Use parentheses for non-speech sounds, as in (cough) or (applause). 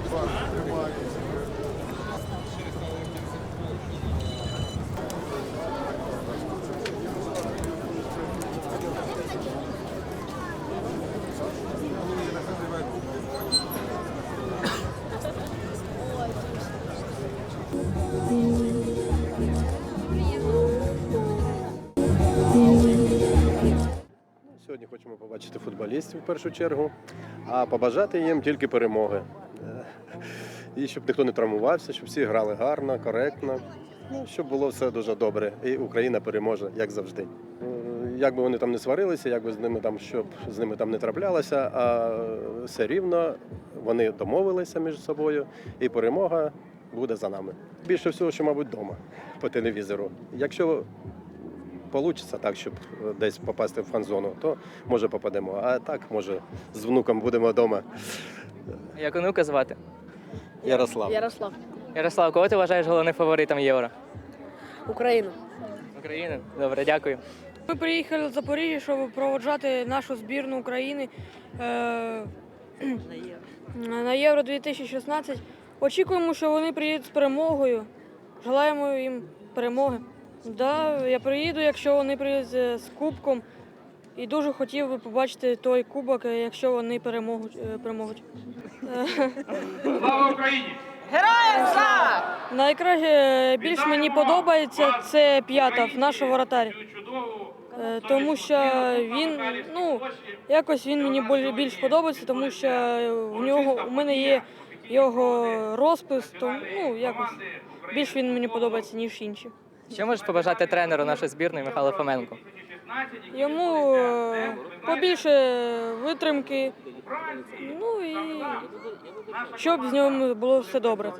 два тримають. Сьогодні хочемо побачити футболістів в першу чергу, а побажати їм тільки перемоги. І щоб ніхто не травмувався, щоб всі грали гарно, коректно, ну, щоб було все дуже добре. І Україна переможе, як завжди. Е, Як би вони там не сварилися, як би з ними там, щоб з ними там не траплялося, а все рівно вони домовилися між собою, і перемога буде за нами. Більше всього, що, мабуть, вдома по телевізору. Якщо Получиться так, щоб десь попасти в фан-зону, то може попадемо. А так, може, з внуком будемо вдома. Як онука звати? Ярослав. Ярослав. Ярослав, кого ти вважаєш головним фаворитом Євро? Україну. України? Добре, дякую. Ми приїхали з Запоріжжя, щоб проводжати нашу збірну України е, (clears throat) на Євро 2016. Очікуємо, що вони приїдуть з перемогою. Желаємо їм перемоги. Да, я приїду, якщо вони приїдуть з кубком. І дуже хотів би побачити той кубок, е, якщо вони переможуть. е, переможуть. (laughs) Слава Україні! Найкраще е, більш мені подобається це п'ятов, наш воротар. Е, Тому що він, ну, якось він мені більш подобається, тому що в нього у мене є його розпис, то ну якось більш він мені подобається, ніж інші. Що можеш побажати тренеру нашої збірної Михайлу Фоменку? Йому е, побільше витримки, ну і щоб з ним було все добре.